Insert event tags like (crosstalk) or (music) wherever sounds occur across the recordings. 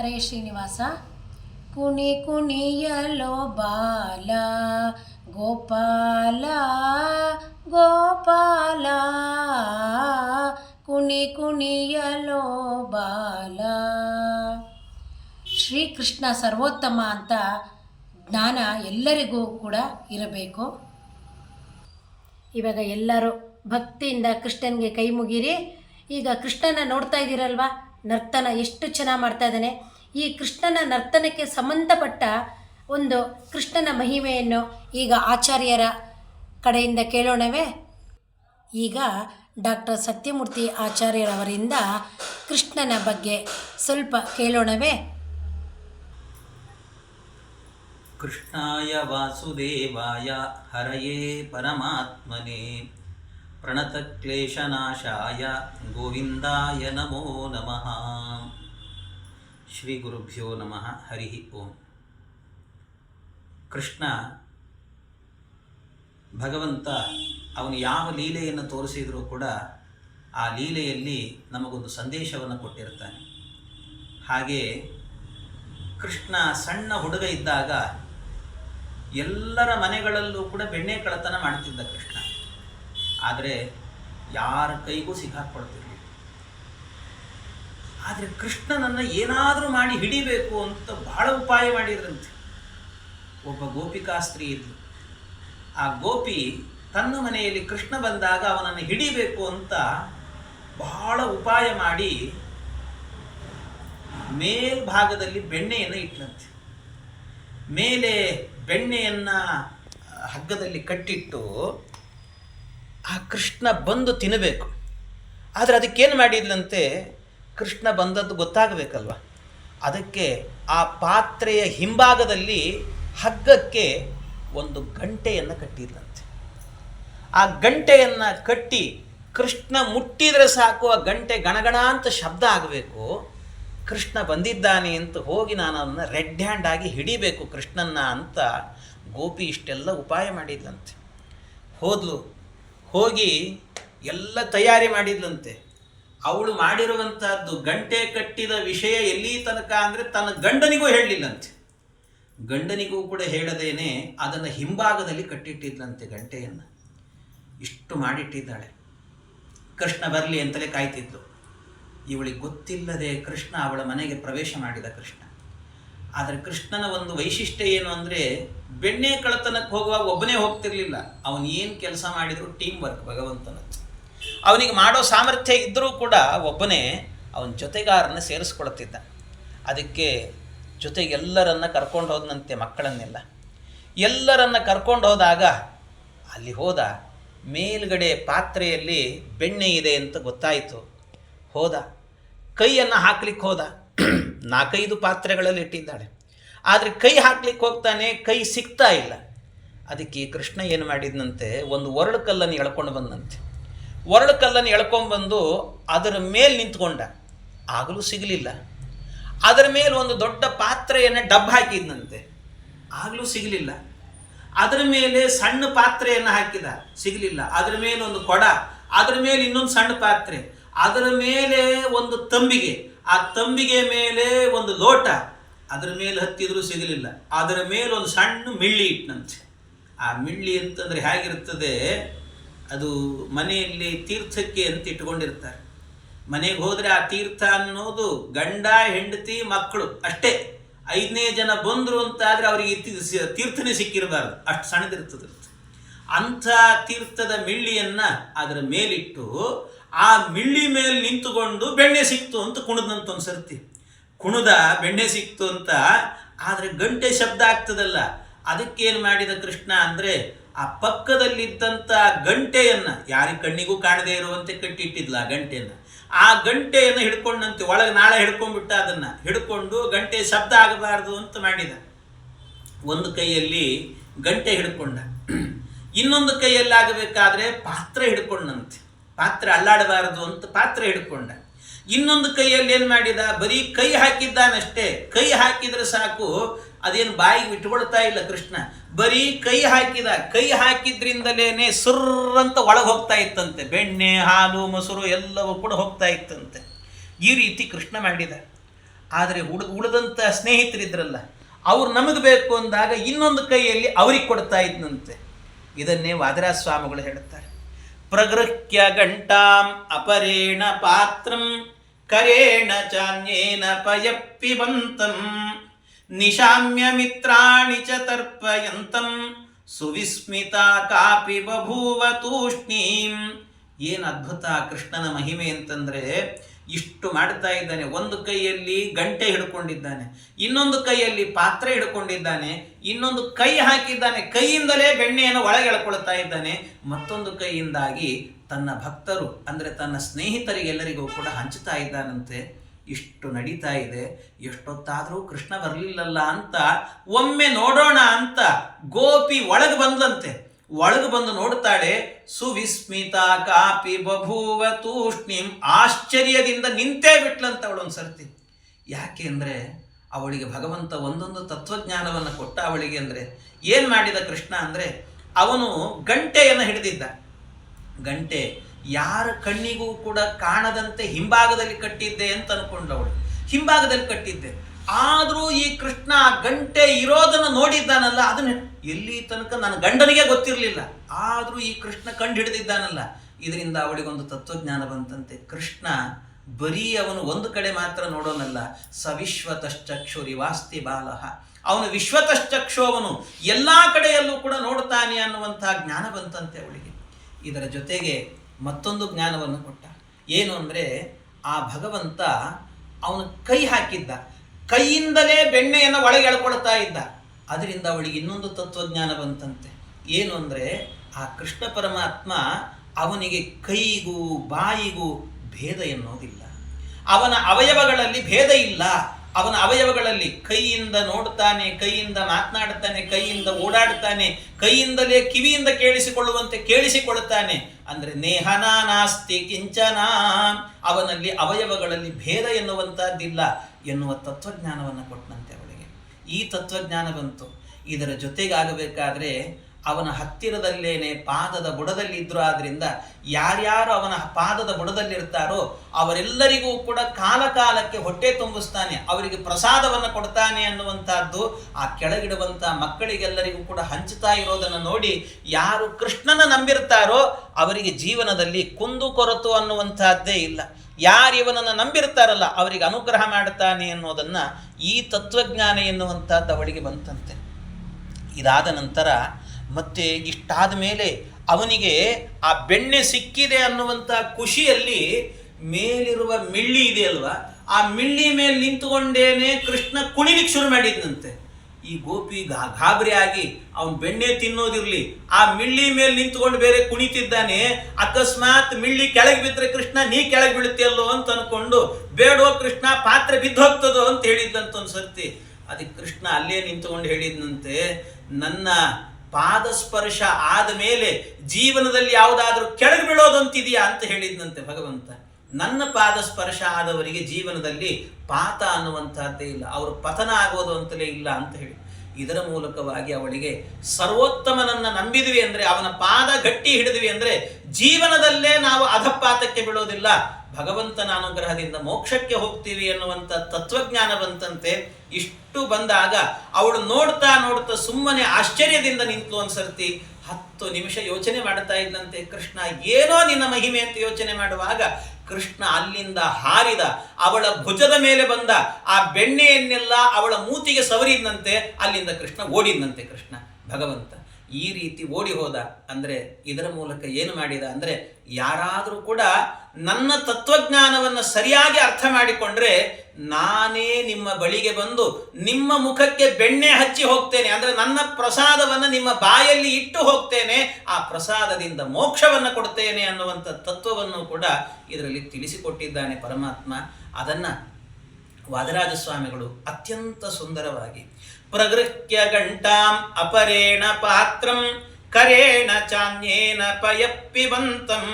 ಹರೇ ಶ್ರೀನಿವಾಸ. ಕುಣಿ ಕುಣಿಯಲೋ ಬಾಲ, ಗೋಪಾಲ ಗೋಪಾಲ. ಕುಣಿ ಕುಣಿಯಲೋ ಬಾಲ. ಶ್ರೀಕೃಷ್ಣ ಸರ್ವೋತ್ತಮ ಅಂತ ಜ್ಞಾನ ಎಲ್ಲರಿಗೂ ಕೂಡ ಇರಬೇಕು. ಇವಾಗ ಎಲ್ಲರೂ ಭಕ್ತಿಯಿಂದ ಕೃಷ್ಣನಿಗೆ ಕೈ ಮುಗಿರಿ. ಈಗ ಕೃಷ್ಣನ ನೋಡ್ತಾ ಇದ್ದೀರಲ್ವಾ? ನರ್ತನ ಎಷ್ಟು ಚೆನ್ನಾಗಿ ಮಾಡ್ತಾ ಇದ್ದಾನೆ. ಈ ಕೃಷ್ಣನ ನರ್ತನಕ್ಕೆ ಸಂಬಂಧಪಟ್ಟ ಒಂದು ಕೃಷ್ಣನ ಮಹಿಮೆಯನ್ನು ಈಗ ಆಚಾರ್ಯರ ಕಡೆಯಿಂದ ಕೇಳೋಣವೇ. ಈಗ ಡಾಕ್ಟರ್ ಸತ್ಯಮೂರ್ತಿ ಆಚಾರ್ಯರವರಿಂದ ಕೃಷ್ಣನ ಬಗ್ಗೆ ಸ್ವಲ್ಪ ಕೇಳೋಣವೇ. ಕೃಷ್ಣಾಯ ವಾಸುದೇವಾಯ ಹರಯೇ ಪರಮಾತ್ಮನೇ. ಪ್ರಣತಕ್ಲೇಶನಾಶಾಯ ಗೋವಿಂದಾಯ ನಮೋ ನಮಃ. ಶ್ರೀ ಗುರುಭ್ಯೋ ನಮಃ, ಹರಿ ಓಂ. ಕೃಷ್ಣ ಭಗವಂತ ಅವನು ಯಾವ ಲೀಲೆಯನ್ನು ತೋರಿಸಿದರೂ ಕೂಡ ಆ ಲೀಲೆಯಲ್ಲಿ ನಮಗೊಂದು ಸಂದೇಶವನ್ನು ಕೊಟ್ಟಿರ್ತಾನೆ. ಹಾಗೆ ಕೃಷ್ಣ ಸಣ್ಣ ಹುಡುಗ ಇದ್ದಾಗ ಎಲ್ಲರ ಮನೆಗಳಲ್ಲೂ ಕೂಡ ಬೆಣ್ಣೆ ಕಳತನ ಮಾಡ್ತಿದ್ದ ಕೃಷ್ಣ. ಆದರೆ ಯಾರ ಕೈಗೂ ಸಿಕ್ಕಾಕ್ಕೊಳ್ತಿರ್ಲಿಲ್ಲ ಆದರೆ ಕೃಷ್ಣನನ್ನು ಏನಾದರೂ ಮಾಡಿ ಹಿಡಿಬೇಕು ಅಂತ ಬಹಳ ಉಪಾಯ ಮಾಡಿದ್ರಂತೆ. ಒಬ್ಬ ಗೋಪಿಕಾ ಸ್ತ್ರೀ ಇದ್ಲು. ಆ ಗೋಪಿ ತನ್ನ ಮನೆಯಲ್ಲಿ ಕೃಷ್ಣ ಬಂದಾಗ ಅವನನ್ನು ಹಿಡಿಬೇಕು ಅಂತ ಬಹಳ ಉಪಾಯ ಮಾಡಿ ಮೇಲ್ಭಾಗದಲ್ಲಿ ಬೆಣ್ಣೆಯನ್ನು ಇಟ್ಲಂತೆ ಮೇಲೆ ಬೆಣ್ಣೆಯನ್ನು ಹಗ್ಗದಲ್ಲಿ ಕಟ್ಟಿಟ್ಟು ಆ ಕೃಷ್ಣ ಬಂದು ತಿನ್ನಬೇಕು ಆದರೆ ಅದಕ್ಕೇನು ಮಾಡಿದ್ಲಂತೆ? ಕೃಷ್ಣ ಬಂದದ್ದು ಗೊತ್ತಾಗಬೇಕಲ್ವ? ಅದಕ್ಕೆ ಆ ಪಾತ್ರೆಯ ಹಿಂಭಾಗದಲ್ಲಿ ಹಗ್ಗಕ್ಕೆ ಒಂದು ಗಂಟೆಯನ್ನು ಕಟ್ಟಿದ್ಲಂತೆ ಆ ಗಂಟೆಯನ್ನು ಕಟ್ಟಿ ಕೃಷ್ಣ ಮುಟ್ಟಿದರೆ ಸಾಕು, ಆ ಗಂಟೆ ಗಣಗಣ ಅಂತ ಶಬ್ದ ಆಗಬೇಕು. ಕೃಷ್ಣ ಬಂದಿದ್ದಾನೆ ಅಂತ ಹೋಗಿ ನಾನು ಅದನ್ನು ರೆಡ್ ಹ್ಯಾಂಡ್ ಆಗಿ ಹಿಡಿಬೇಕು ಕೃಷ್ಣನ್ನ ಅಂತ ಗೋಪಿ ಇಷ್ಟೆಲ್ಲ ಉಪಾಯ ಮಾಡಿದ್ಲಂತೆ ಹೋದ್ಲು, ಹೋಗಿ ಎಲ್ಲ ತಯಾರಿ ಮಾಡಿದ್ಲಂತೆ. ಅವಳು ಮಾಡಿರುವಂತಹದ್ದು ಗಂಟೆ ಕಟ್ಟಿದ ವಿಷಯ ಎಲ್ಲಿ ತನಕ ಅಂದರೆ ತನ್ನ ಗಂಡನಿಗೂ ಹೇಳಲಿಲ್ಲಂತೆ. ಗಂಡನಿಗೂ ಕೂಡ ಹೇಳದೇನೆ ಅದನ್ನು ಹಿಂಭಾಗದಲ್ಲಿ ಕಟ್ಟಿಟ್ಟಿದ್ಲಂತೆ ಗಂಟೆಯನ್ನು. ಇಷ್ಟು ಮಾಡಿಟ್ಟಿದ್ದಾಳೆ. ಕೃಷ್ಣ ಬರಲಿ ಅಂತಲೇ ಕಾಯ್ತಿದ್ಲು. ಇವಳಿಗೆ ಗೊತ್ತಿಲ್ಲದೆ ಕೃಷ್ಣ ಅವಳ ಮನೆಗೆ ಪ್ರವೇಶ ಮಾಡಿದ ಕೃಷ್ಣ. ಆದರೆ ಕೃಷ್ಣನ ಒಂದು ವೈಶಿಷ್ಟ್ಯ ಏನು ಅಂದರೆ ಬೆಣ್ಣೆ ಕಳತನಕ್ಕೆ ಹೋಗುವಾಗ ಒಬ್ಬನೇ ಹೋಗ್ತಿರ್ಲಿಲ್ಲ. ಅವನು ಏನು ಕೆಲಸ ಮಾಡಿದರೂ ಟೀಮ್ ವರ್ಕ್ ಭಗವಂತನ ಅವನಿಗೆ ಮಾಡೋ ಸಾಮರ್ಥ್ಯ ಇದ್ದರೂ ಕೂಡ ಒಬ್ಬನೇ ಅವನ ಜೊತೆಗಾರನ ಸೇರಿಸ್ಕೊಳ್ತಿದ್ದ. ಅದಕ್ಕೆ ಜೊತೆಗೆ ಎಲ್ಲರನ್ನ ಕರ್ಕೊಂಡು ಹೋದನಂತೆ ಮಕ್ಕಳನ್ನೆಲ್ಲ. ಎಲ್ಲರನ್ನ ಕರ್ಕೊಂಡು ಹೋದಾಗ ಅಲ್ಲಿ ಹೋದ ಮೇಲ್ಗಡೆ ಪಾತ್ರೆಯಲ್ಲಿ ಬೆಣ್ಣೆ ಇದೆ ಅಂತ ಗೊತ್ತಾಯಿತು. ಹೋದ. ಕೈಯನ್ನು ಹಾಕ್ಲಿಕ್ಕೆ ಹೋದ. (clears throat) ನಾಲ್ಕೈದು ಪಾತ್ರೆಗಳಲ್ಲಿ ಇಟ್ಟಿದ್ದಾಳೆ. ಆದರೆ ಕೈ ಹಾಕ್ಲಿಕ್ಕೆ ಹೋಗ್ತಾನೆ, ಕೈ ಸಿಗ್ತಾ ಇಲ್ಲ. ಅದಕ್ಕೆ ಕೃಷ್ಣ ಏನು ಮಾಡಿದ್ನಂತೆ, ಒಂದು ಒರಳು ಕಲ್ಲನ್ನು ಎಳ್ಕೊಂಡು ಬಂದಂತೆ. ಒರಳು ಕಲ್ಲನ್ನು ಎಳ್ಕೊಂಬಂದು ಅದರ ಮೇಲೆ ನಿಂತ್ಕೊಂಡ. ಆಗಲೂ ಸಿಗಲಿಲ್ಲ. ಅದರ ಮೇಲೆ ಒಂದು ದೊಡ್ಡ ಪಾತ್ರೆಯನ್ನು ಡಬ್ ಹಾಕಿದ್ನಂತೆ. ಆಗಲೂ ಸಿಗಲಿಲ್ಲ. ಅದರ ಮೇಲೆ ಸಣ್ಣ ಪಾತ್ರೆಯನ್ನು ಹಾಕಿದ. ಸಿಗಲಿಲ್ಲ. ಅದರ ಮೇಲೆ ಒಂದು ಕೊಡ, ಅದರ ಮೇಲೆ ಇನ್ನೊಂದು ಸಣ್ಣ ಪಾತ್ರೆ, ಅದರ ಮೇಲೆ ಒಂದು ತಂಬಿಗೆ, ಆ ತಂಬಿಗೆ ಮೇಲೆ ಒಂದು ಲೋಟ, ಅದರ ಮೇಲೆ ಹತ್ತಿದ್ರೂ ಸಿಗಲಿಲ್ಲ. ಅದರ ಮೇಲೆ ಒಂದು ಸಣ್ಣ ಮಿಳ್ಳಿ ಇಟ್ಟನಂತೆ ಆ ಮಿಳ್ಳಿ ಅಂತಂದರೆ ಹೇಗಿರ್ತದೆ? ಅದು ಮನೆಯಲ್ಲಿ ತೀರ್ಥಕ್ಕೆ ಅಂತ ಇಟ್ಕೊಂಡಿರ್ತಾರೆ. ಮನೆಗೆ ಹೋದರೆ ಆ ತೀರ್ಥ ಅನ್ನೋದು ಗಂಡ, ಹೆಂಡತಿ, ಮಕ್ಕಳು ಅಷ್ಟೇ. ಐದನೇ ಜನ ಬಂದರು ಅಂತಾದರೆ ಅವರಿಗೆ ತಿ- ಸಿ- ತೀರ್ಥನೇ ಸಿಕ್ಕಿರಬಾರ್ದು. ಅಷ್ಟು ಸಣ್ಣದಿರ್ತದೆ. ಅಂಥ ತೀರ್ಥದ ಮಿಳ್ಳಿಯನ್ನು ಅದರ ಮೇಲಿಟ್ಟು ಆ ಮಿಳ್ಳಿ ಮೇಲೆ ನಿಂತುಕೊಂಡು ಬೆಣ್ಣೆ ಸಿಕ್ತು ಅಂತ ಕುಣದಂತ ಒಂದು ಸರ್ತಿ. ಕುಣದ, ಬೆಣ್ಣೆ ಸಿಕ್ತು ಅಂತ, ಆದರೆ ಗಂಟೆ ಶಬ್ದ ಆಗ್ತದಲ್ಲ. ಅದಕ್ಕೇನು ಮಾಡಿದ ಕೃಷ್ಣ ಅಂದರೆ ಆ ಪಕ್ಕದಲ್ಲಿದ್ದಂಥ ಗಂಟೆಯನ್ನು ಯಾರಿಗೆ ಕಣ್ಣಿಗೂ ಕಾಣದೇ ಇರುವಂತೆ ಕಟ್ಟಿಟ್ಟಿದ್ಲ ಆ ಗಂಟೆಯನ್ನು. ಆ ಗಂಟೆಯನ್ನು ಹಿಡ್ಕೊಂಡಂತೆ, ಒಳಗೆ ನಾಳೆ ಹಿಡ್ಕೊಂಡ್ಬಿಟ್ಟ ಅದನ್ನು. ಹಿಡ್ಕೊಂಡು ಗಂಟೆ ಶಬ್ದ ಆಗಬಾರ್ದು ಅಂತ ಮಾಡಿದ. ಒಂದು ಕೈಯಲ್ಲಿ ಗಂಟೆ ಹಿಡ್ಕೊಂಡ. ಇನ್ನೊಂದು ಕೈಯಲ್ಲಿ ಆಗಬೇಕಾದ್ರೆ ಪಾತ್ರೆ ಹಿಡ್ಕೊಂಡಂತೆ. ಪಾತ್ರೆ ಅಲ್ಲಾಡಬಾರದು ಅಂತ ಪಾತ್ರೆ ಹಿಡ್ಕೊಂಡ. ಇನ್ನೊಂದು ಕೈಯಲ್ಲಿ ಏನು ಮಾಡಿದ? ಬರೀ ಕೈ ಹಾಕಿದ್ದಾನಷ್ಟೇ. ಕೈ ಹಾಕಿದ್ರೆ ಸಾಕು, ಅದೇನು ಬಾಯಿಗೆ ಇಟ್ಕೊಳ್ತಾ ಇಲ್ಲ ಕೃಷ್ಣ. ಬರೀ ಕೈ ಹಾಕಿದ, ಕೈ ಹಾಕಿದ್ರಿಂದಲೇನೆ ಸುರ್ರಂತ ಒಳಗೆ ಹೋಗ್ತಾ ಇತ್ತಂತೆ. ಬೆಣ್ಣೆ, ಹಾಲು, ಮೊಸರು ಎಲ್ಲವೂ ಕೂಡ ಹೋಗ್ತಾ ಇತ್ತಂತೆ. ಈ ರೀತಿ ಕೃಷ್ಣ ಮಾಡಿದ. ಆದರೆ ಉಳಿದ ಉಳಿದಂಥ ಸ್ನೇಹಿತರಿದ್ರಲ್ಲ, ಅವ್ರು ನಮಗೆ ಬೇಕು ಅಂದಾಗ ಇನ್ನೊಂದು ಕೈಯಲ್ಲಿ ಅವ್ರಿಗೆ ಕೊಡ್ತಾ ಇದ್ನಂತೆ. ಇದನ್ನೇ ಸ್ವಾಮಿಗಳು ಹೇಳುತ್ತಾರೆ. ಪ್ರಗೃಹ್ಯ ಗಂಟಾಂ ಅಪರೇಣ ಪಾತ್ರಂ ಕರೇಣ ಚಾನ್ಯೇನ ಪಯಪ್ಪಿಬಂತಂ. ನಿಶಾಮ್ಯ ಮಿತ್ರಾಣಿ ಚ ತರ್ಪಯಂತಂ ಸುವಿಸ್ಮಿತ ಕಾಪಿ ಬಭೂವ ತೂಷ್ಣೀಂ ಏನು ಅದ್ಭುತ ಕೃಷ್ಣನ ಮಹಿಮೆ ಅಂತಂದ್ರೆ ಇಷ್ಟು ಮಾಡ್ತಾ ಇದ್ದಾನೆ. ಒಂದು ಕೈಯಲ್ಲಿ ಗಂಟೆ ಹಿಡ್ಕೊಂಡಿದ್ದಾನೆ, ಇನ್ನೊಂದು ಕೈಯಲ್ಲಿ ಪಾತ್ರೆ ಹಿಡ್ಕೊಂಡಿದ್ದಾನೆ, ಇನ್ನೊಂದು ಕೈ ಹಾಕಿದ್ದಾನೆ, ಕೈಯಿಂದಲೇ ಬೆಣ್ಣೆಯನ್ನು ಒಳಗೆ ಎಳ್ಕೊಳ್ತಾ ಇದ್ದಾನೆ. ಮತ್ತೊಂದು ಕೈಯಿಂದಾಗಿ ತನ್ನ ಭಕ್ತರು, ಅಂದರೆ ತನ್ನ ಸ್ನೇಹಿತರಿಗೆಲ್ಲರಿಗೂ ಕೂಡ ಹಂಚುತ್ತಾ ಇದ್ದಾನಂತೆ. ಇಷ್ಟು ನಡೀತಾ ಇದೆ, ಎಷ್ಟೊತ್ತಾದರೂ ಕೃಷ್ಣ ಬರಲಿಲ್ಲಲ್ಲ ಅಂತ ಒಮ್ಮೆ ನೋಡೋಣ ಅಂತ ಗೋಪಿ ಒಳಗೆ ಬಂದಂತೆ ಒಳಗೆ ಬಂದು ನೋಡ್ತಾಳೆ, ಸುವಿಸ್ಮಿತ ಕಾಪಿ ಬಭೂವ ತೂಷ್ಣಿಂ ಆಶ್ಚರ್ಯದಿಂದ ನಿಂತೇ ಬಿಟ್ಲಂತ ಅವಳೊಂದು ಸರ್ತಿ ಯಾಕೆ ಅಂದರೆ ಅವಳಿಗೆ ಭಗವಂತ ಒಂದೊಂದು ತತ್ವಜ್ಞಾನವನ್ನು ಕೊಟ್ಟ ಅವಳಿಗೆ ಅಂದರೆ ಏನು ಮಾಡಿದ ಕೃಷ್ಣ ಅಂದರೆ ಅವನು ಗಂಟೆಯನ್ನು ಹಿಡಿದಿದ್ದ. ಗಂಟೆ ಯಾರ ಕಣ್ಣಿಗೂ ಕೂಡ ಕಾಣದಂತೆ ಹಿಂಭಾಗದಲ್ಲಿ ಕಟ್ಟಿದ್ದೆ ಅಂತ ಅನ್ಕೊಂಡವಳು. ಹಿಂಭಾಗದಲ್ಲಿ ಕಟ್ಟಿದ್ದೆ. ಆದರೂ ಈ ಕೃಷ್ಣ ಗಂಟೆ ಇರೋದನ್ನು ನೋಡಿದ್ದಾನಲ್ಲ, ಅದನ್ನ ಎಲ್ಲಿ ತನಕ ನನ್ನ ಗಂಡನಿಗೆ ಗೊತ್ತಿರಲಿಲ್ಲ. ಆದರೂ ಈ ಕೃಷ್ಣ ಕಂಡು ಹಿಡಿದಿದ್ದಾನಲ್ಲ. ಇದರಿಂದ ಅವಳಿಗೊಂದು ತತ್ವಜ್ಞಾನ ಬಂತಂತೆ. ಕೃಷ್ಣ ಬರೀ ಅವನು ಒಂದು ಕಡೆ ಮಾತ್ರ ನೋಡೋನಲ್ಲ. ಸವಿಶ್ವತಶ್ಚಕ್ಷುರಿ ವಾಸ್ತಿ ಬಾಲಹ ಅವನು ವಿಶ್ವತಶ್ಚಕ್ಷು ಅವನು. ಎಲ್ಲ ಕಡೆಯಲ್ಲೂ ಕೂಡ ನೋಡ್ತಾನೆ ಅನ್ನುವಂತಹ ಜ್ಞಾನ ಬಂತಂತೆ ಅವಳಿಗೆ. ಇದರ ಜೊತೆಗೆ ಮತ್ತೊಂದು ಜ್ಞಾನವನ್ನು ಕೊಟ್ಟ. ಏನು ಅಂದರೆ, ಆ ಭಗವಂತ ಅವನು ಕೈ ಹಾಕಿದ್ದ. ಕೈಯಿಂದಲೇ ಬೆಣ್ಣೆಯನ್ನು ಒಳಗೆ ಎಳ್ಕೊಳ್ತಾ ಇದ್ದ. ಅದರಿಂದ ಅವಳಿಗೆ ಇನ್ನೊಂದು ತತ್ವಜ್ಞಾನ ಬಂತಂತೆ. ಏನು ಅಂದರೆ, ಆ ಕೃಷ್ಣ ಪರಮಾತ್ಮ ಅವನಿಗೆ ಕೈಗೂ ಬಾಯಿಗೂ ಭೇದ ಎನ್ನುವುದಿಲ್ಲ ಅವನ ಅವಯವಗಳಲ್ಲಿ ಭೇದ ಇಲ್ಲ. ಅವನ ಅವಯವಗಳಲ್ಲಿ ಕೈಯಿಂದ ನೋಡ್ತಾನೆ, ಕೈಯಿಂದ ಮಾತನಾಡ್ತಾನೆ, ಕೈಯಿಂದ ಓಡಾಡ್ತಾನೆ, ಕೈಯಿಂದಲೇ ಕಿವಿಯಿಂದ ಕೇಳಿಸಿಕೊಳ್ಳುವಂತೆ ಕೇಳಿಸಿಕೊಳ್ಳುತ್ತಾನೆ. ಅಂದ್ರೆ ನೇಹನ ನಾಸ್ತಿ ಕಿಂಚನ ಅವನಲ್ಲಿ ಅವಯವಗಳಲ್ಲಿ ಭೇದ ಎನ್ನುವಂತಹದ್ದಿಲ್ಲ ಎನ್ನುವ ತತ್ವಜ್ಞಾನವನ್ನು ಕೊಟ್ಟನಂತೆ ಅವಳಿಗೆ. ಈ ತತ್ವಜ್ಞಾನ ಬಂತು. ಇದರ ಜೊತೆಗಾಗಬೇಕಾದ್ರೆ ಅವನ ಹತ್ತಿರದಲ್ಲೇನೆ ಪಾದದ ಬುಡದಲ್ಲಿ ಇದ್ರು. ಆದ್ರಿಂದ ಯಾರ್ಯಾರು ಅವನ ಪಾದದ ಬುಡದಲ್ಲಿರ್ತಾರೋ ಅವರೆಲ್ಲರಿಗೂ ಕೂಡ ಕಾಲ ಕಾಲಕ್ಕೆ ಹೊಟ್ಟೆ ತುಂಬಿಸ್ತಾನೆ, ಅವರಿಗೆ ಪ್ರಸಾದವನ್ನು ಕೊಡ್ತಾನೆ ಅನ್ನುವಂತಹದ್ದು ಆ ಕೆಳಗಿಡುವಂಥ ಮಕ್ಕಳಿಗೆಲ್ಲರಿಗೂ ಕೂಡ ಹಂಚುತ್ತಾ ಇರೋದನ್ನು ನೋಡಿ ಯಾರು ಕೃಷ್ಣನ ನಂಬಿರ್ತಾರೋ ಅವರಿಗೆ ಜೀವನದಲ್ಲಿ ಕುಂದು ಕೊರತು ಅನ್ನುವಂತಹದ್ದೇ ಇಲ್ಲ. ಯಾರು ಇವನನ್ನು ನಂಬಿರ್ತಾರಲ್ಲ ಅವರಿಗೆ ಅನುಗ್ರಹ ಮಾಡ್ತಾನೆ ಅನ್ನೋದನ್ನ ಈ ತತ್ವಜ್ಞಾನ ಎನ್ನುವಂಥದ್ದು ಅವಳಿಗೆ ಬಂತಂತೆ. ಇದಾದ ನಂತರ ಮತ್ತೆ ಇಷ್ಟಾದ ಮೇಲೆ ಅವನಿಗೆ ಆ ಬೆಣ್ಣೆ ಸಿಕ್ಕಿದೆ ಅನ್ನುವಂಥ ಖುಷಿಯಲ್ಲಿ ಮೇಲಿರುವ ಮಿಳ್ಳಿ ಇದೆ ಅಲ್ವಾ? ಆ ಮಿಳ್ಳಿ ಮೇಲೆ ನಿಂತುಕೊಂಡೇನೆ ಕೃಷ್ಣ ಕುಣಿಲಿಕ್ಕೆ ಶುರು ಮಾಡಿದ್ನಂತೆ. ಈ ಗೋಪಿ ಗಾ ಗಾಬರಿ ಆಗಿ ಅವನು ಬೆಣ್ಣೆ ತಿನ್ನೋದಿರಲಿ, ಆ ಮಿಳ್ಳಿ ಮೇಲೆ ನಿಂತ್ಕೊಂಡು ಬೇರೆ ಕುಣಿತಿದ್ದಾನೆ, ಅಕಸ್ಮಾತ್ ಮಿಳ್ಳಿ ಕೆಳಗೆ ಬಿದ್ದರೆ ಕೃಷ್ಣ, ನೀ ಕೆಳಗೆ ಬೀಳುತ್ತೆಯಲ್ಲೋ? ಅಂತ ಅನ್ಕೊಂಡು, ಬೇಡೋ ಕೃಷ್ಣ, ಪಾತ್ರೆ ಬಿದ್ದು ಹೋಗ್ತದೋ? ಅಂತ ಹೇಳಿದ್ದಂತ ಒಂದು ಸರ್ತಿ ಅದಕ್ಕೆ ಕೃಷ್ಣ ಅಲ್ಲೇ ನಿಂತುಕೊಂಡು ಹೇಳಿದ್ನಂತೆ, ನನ್ನ ಪಾದ ಸ್ಪರ್ಶ ಆದ ಮೇಲೆ ಜೀವನದಲ್ಲಿ ಯಾವುದಾದ್ರೂ ಕೆಳಗೆ ಬೀಳೋದಂತಿದೆಯಾ ಅಂತ ಹೇಳಿದ್ನಂತೆ ಭಗವಂತ. ನನ್ನ ಪಾದಸ್ಪರ್ಶ ಆದವರಿಗೆ ಜೀವನದಲ್ಲಿ ಪಾತ ಅನ್ನುವಂತಹದ್ದೇ ಇಲ್ಲ. ಅವರು ಪತನ ಆಗೋದು ಅಂತಲೇ ಇಲ್ಲ ಅಂತ ಹೇಳಿ. ಇದರ ಮೂಲಕವಾಗಿ ಅವಳಿಗೆ ಸರ್ವೋತ್ತಮನನ್ನ ನಂಬಿದ್ವಿ ಅಂದ್ರೆ ಅವನ ಪಾದ ಗಟ್ಟಿ ಹಿಡಿದ್ವಿ ಅಂದ್ರೆ ಜೀವನದಲ್ಲೇ ನಾವು ಅಧಪಾತಕ್ಕೆ ಬೀಳೋದಿಲ್ಲ. ಭಗವಂತನ ಅನುಗ್ರಹದಿಂದ ಮೋಕ್ಷಕ್ಕೆ ಹೋಗ್ತೀವಿ ಎನ್ನುವಂತ ತತ್ವಜ್ಞಾನ ಬಂತಂತೆ. ಇಷ್ಟು ಬಂದಾಗ ಅವಳು ನೋಡ್ತಾ ನೋಡ್ತಾ ಸುಮ್ಮನೆ ಆಶ್ಚರ್ಯದಿಂದ ನಿಂತು ಒಂದ್ಸರ್ತಿ. ಹತ್ತು ನಿಮಿಷ ಯೋಚನೆ ಮಾಡ್ತಾ ಇದ್ದಂತೆ ಕೃಷ್ಣ, ಏನೋ ನಿನ್ನ ಮಹಿಮೆ ಅಂತ ಯೋಚನೆ ಮಾಡುವಾಗ ಕೃಷ್ಣ ಅಲ್ಲಿಂದ ಹಾರಿದ, ಅವಳ ಭುಜದ ಮೇಲೆ ಬಂದ, ಆ ಬೆಣ್ಣೆಯನ್ನೆಲ್ಲ ಅವಳ ಮೂತಿಗೆ ಸವರಿದಂತೆ ಅಲ್ಲಿಂದ ಕೃಷ್ಣ ಓಡಿದಂತೆ ಕೃಷ್ಣ, ಭಗವಂತ. ಈ ರೀತಿ ಓಡಿ ಹೋದ ಅಂದರೆ ಇದರ ಮೂಲಕ ಏನು ಮಾಡಿದ ಅಂದರೆ ಯಾರಾದರೂ ಕೂಡ ನನ್ನ ತತ್ವಜ್ಞಾನವನ್ನು ಸರಿಯಾಗಿ ಅರ್ಥ ಮಾಡಿಕೊಂಡ್ರೆ ನಾನೇ ನಿಮ್ಮ ಬಳಿಗೆ ಬಂದು ನಿಮ್ಮ ಮುಖಕ್ಕೆ ಬೆಣ್ಣೆ ಹಚ್ಚಿ ಹೋಗ್ತೇನೆ ಅಂದರೆ ನನ್ನ ಪ್ರಸಾದವನ್ನು ನಿಮ್ಮ ಬಾಯಲ್ಲಿ ಇಟ್ಟು ಹೋಗ್ತೇನೆ, ಆ ಪ್ರಸಾದದಿಂದ ಮೋಕ್ಷವನ್ನು ಕೊಡ್ತೇನೆ ಅನ್ನುವಂಥ ತತ್ವವನ್ನು ಕೂಡ ಇದರಲ್ಲಿ ತಿಳಿಸಿಕೊಟ್ಟಿದ್ದಾನೆ ಪರಮಾತ್ಮ. ಅದನ್ನ ವಾದರಾಜ ಸ್ವಾಮಿಗಳು ಅತ್ಯಂತ ಸುಂದರವಾಗಿ ಪ್ರಗೃಹ್ಯ ಗಂಟಾಂ ಅಪರೇಣ ಪಾತ್ರಂ, ಕರೇಣ ಚಾನ್ಯೇನ ಪಯಪ್ಪಿಬಂತಂ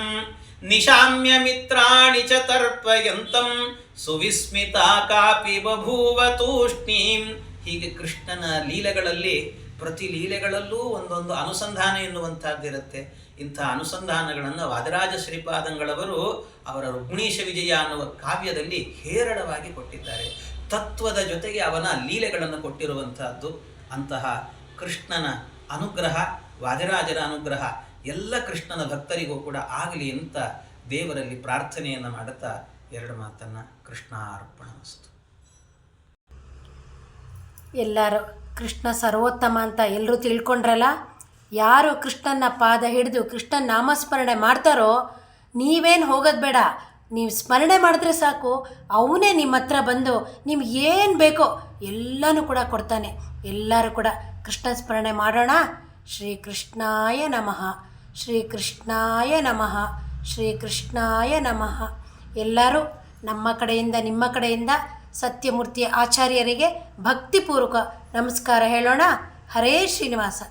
ನಿಶಾಮ್ಯ ಮಿತ್ರಾಣಿ ಚ ತರ್ಪಯಂತಂ, ಸುವಿಸ್ಮಿತಾ ಕಾಪಿ ಬಭೂವ ತೂಷ್ಣೀಂ. ಹೀಗೆ ಕೃಷ್ಣನ ಲೀಲೆಗಳಲ್ಲಿ ಪ್ರತಿ ಲೀಲೆಗಳಲ್ಲೂ ಒಂದೊಂದು ಅನುಸಂಧಾನ ಎನ್ನುವಂಥದ್ದಿರುತ್ತೆ. ಇಂಥ ಅನುಸಂಧಾನಗಳನ್ನು ವಾದರಾಜ ಶ್ರೀಪಾದಂಗಳವರು ಅವರ ರುಕ್ಮಿಣೀಶ ವಿಜಯ ಅನ್ನುವ ಕಾವ್ಯದಲ್ಲಿ ಹೇರಳವಾಗಿ ಕೊಟ್ಟಿದ್ದಾರೆ. ತತ್ವದ ಜೊತೆಗೆ ಅವನ ಲೀಲೆಗಳನ್ನು ಕೊಟ್ಟಿರುವಂತಹದ್ದು ಅಂತಹ ಕೃಷ್ಣನ ಅನುಗ್ರಹ, ವಾದರಾಜರ ಅನುಗ್ರಹ, ಎಲ್ಲ ಕೃಷ್ಣನ ಭಕ್ತರಿಗೂ ಕೂಡ ಆಗಲಿ ಅಂತ ದೇವರಲ್ಲಿ ಪ್ರಾರ್ಥನೆಯನ್ನು ಮಾಡುತ್ತಾ ಎರಡು ಮಾತನ್ನು ಕೃಷ್ಣ ಅರ್ಪಣವಸ್ತು ಎಲ್ಲರೂ ಕೃಷ್ಣ ಸರ್ವೋತ್ತಮ ಅಂತ ಎಲ್ಲರೂ ತಿಳ್ಕೊಂಡ್ರಲ್ಲ? ಯಾರು ಕೃಷ್ಣನ ಪಾದ ಹಿಡಿದು ಕೃಷ್ಣನ ನಾಮಸ್ಮರಣೆ ಮಾಡ್ತಾರೋ, ನೀವೇನು ಹೋಗೋದು ಬೇಡ. ನೀವು ಸ್ಮರಣೆ ಮಾಡಿದ್ರೆ ಸಾಕು. ಅವನೇ ನಿಮ್ಮ ಹತ್ರ ಬಂದು ನಿಮ್ಗೆ ಏನು ಬೇಕೋ ಎಲ್ಲನೂ ಕೂಡ ಕೊಡ್ತಾನೆ. ಎಲ್ಲರೂ ಕೂಡ ಕೃಷ್ಣ ಸ್ಮರಣೆ ಮಾಡೋಣ. ಶ್ರೀ ಕೃಷ್ಣಾಯ ನಮಃ. ಶ್ರೀ ಕೃಷ್ಣಾಯ ನಮಃ. ಶ್ರೀ ಕೃಷ್ಣಾಯ ನಮಃ. ಎಲ್ಲರೂ ನಮ್ಮ ಕಡೆಯಿಂದ, ನಿಮ್ಮ ಕಡೆಯಿಂದ ಸತ್ಯಮೂರ್ತಿ ಆಚಾರ್ಯರಿಗೆ ಭಕ್ತಿಪೂರ್ವಕ ನಮಸ್ಕಾರ ಹೇಳೋಣ. ಹರೇ ಶ್ರೀನಿವಾಸ.